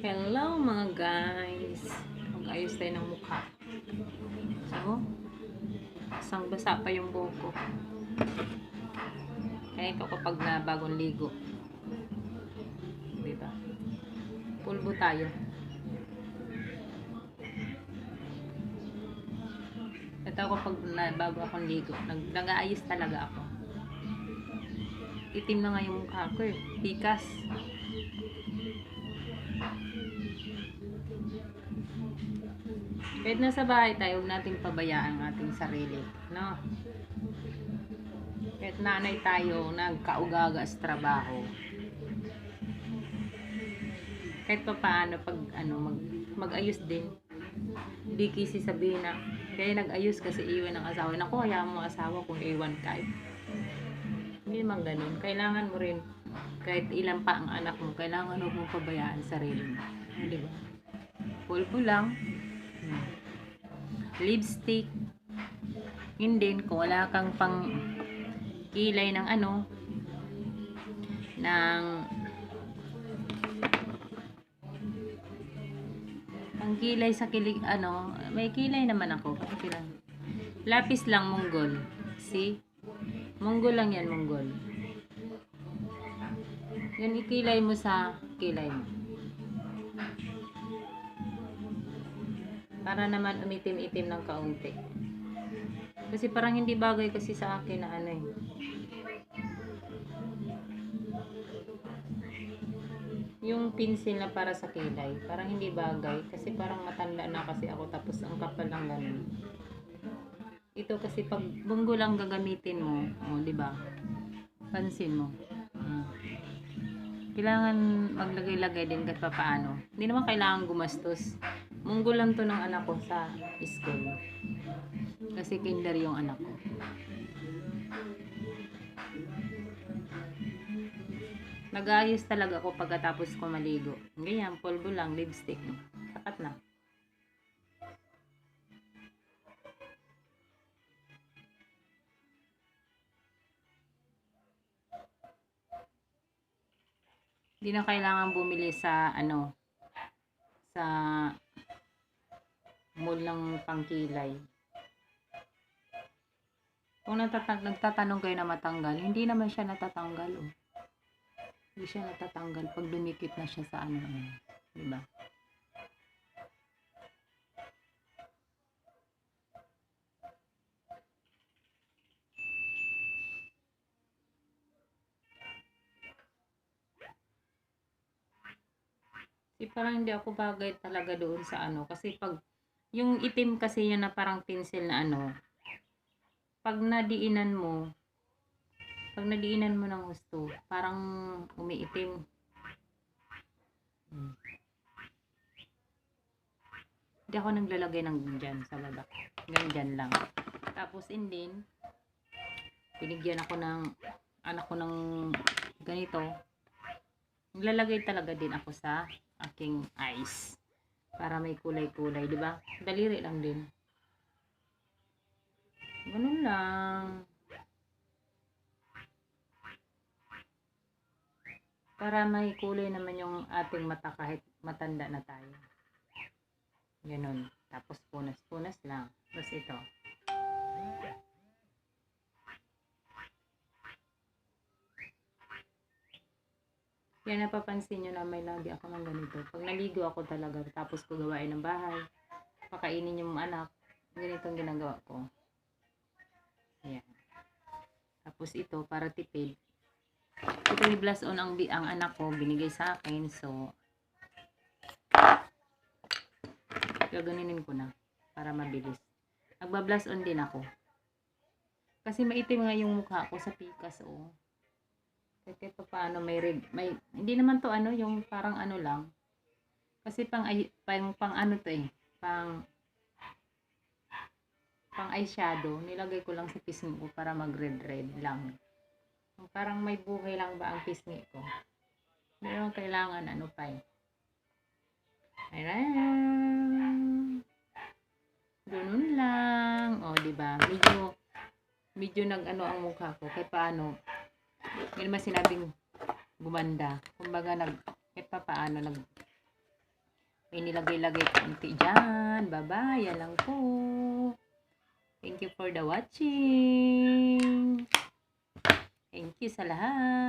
Hello mga guys. Mag-ayos tayo ng mukha. So, isang basa pa yung buhok ko. Kaya ito kapag na bagong ligo. Diba? Pulbo tayo. Ito kapag na bago akong ligo. Nag nag-aayos talaga ako. Itim na nga yung mukha ko eh. Pikas. Kahit nasa bahay tayo, huwag nating pabayaan ang ating sarili. No? Kahit nanay tayo, nagkaugaga sa trabaho. Kahit pa paano, pag ano, mag, mag-ayos din. Hindi kasi sabihin na, kaya nag-ayos kasi iwan ng asawa. Naku, hayaan mo ang asawa kung iwan ka. Hindi naman ganun. Kailangan mo rin, kahit ilan pa ang anak mo, kailangan mo mong pabayaan sarili mo. Di ba? Pulpo lang. Lipstick. Yun din, kung wala kang pang kilay ng ano, ng pang kilay sa kilig, ano, may kilay naman ako. Okay lang. Lapis lang, Mongol. See? Mongol lang yan, Mongol. Yan, ikilay mo sa kilay mo. Para naman umitim-itim ng kaunti. Kasi parang hindi bagay kasi sa akin na ano eh. Yung pencil na para sa kilay, parang hindi bagay. Kasi parang matanda na kasi ako tapos ang kapal lang ganun. Ito kasi pag bunggo lang gagamitin mo, oh, di ba? Pansin mo. Mm. Kailangan maglagay-lagay din kahit paano. Hindi naman kailangan gumastos. Munggo lang to ng anak ko sa school. Kasi kinder yung anak ko. Nag-ayos talaga ako pagkatapos ko maligo. Ganyan, polvo lang, lipstick. Sakat na. Hindi na kailangan bumili sa ano sa mall ng pangkilay. Kung natata- nagtatanong kayo na matanggal, hindi naman siya natatanggal. Oh. Hindi siya natatanggal pag dumikit na siya sa ano. ano. Diba? Kasi parang hindi ako bagay talaga doon sa ano. Kasi pag, yung itim kasi yun na parang pencil na ano, pag nadiinan mo, pag nadiinan mo ng gusto, parang umiitim. Hmm. Hindi ako naglalagay ng dyan sa baba. Ganyan lang. Tapos in din, binigyan ako ng anak ko ng ganito. Naglalagay talaga din ako sa aking eyes para may kulay-kulay, di ba? Daliri lang din. Ganun lang. Para may kulay naman yung ating mata kahit matanda na tayo. Ganun. Tapos punas-punas lang. Tapos ito. Yan napapansin nyo na may lagi ako ng ganito. Pag naligo ako talaga, tapos ko gawain ng bahay, pakainin yung anak, ganito ang ginagawa ko. Ayan. Tapos ito, para tipid. Ito yung blast on ang, ang anak ko, binigay sa akin. So, gaganinin ko na para mabilis. Nagba-blast on din ako. Kasi maitim nga yung mukha ko sa pikas, oh. Kahit pa paano may red, may hindi naman to ano yung parang ano lang. Kasi pang ay pang, pang ano to eh, pang pang eyeshadow, nilagay ko lang sa pisngi ko para mag red red lang. Parang may buhay lang ba ang pisngi ko? Naman kailangan ano pa eh. Ayan. Ganun lang. O, di ba? Medyo medyo nag ano ang mukha ko. Kahit paano, hindi naman sinabing gumanda. Kumbaga, nag, kahit pa paano nag may nilagay-lagay konti dyan. Bye-bye. Yan lang po. Thank you for the watching. Thank you sa lahat.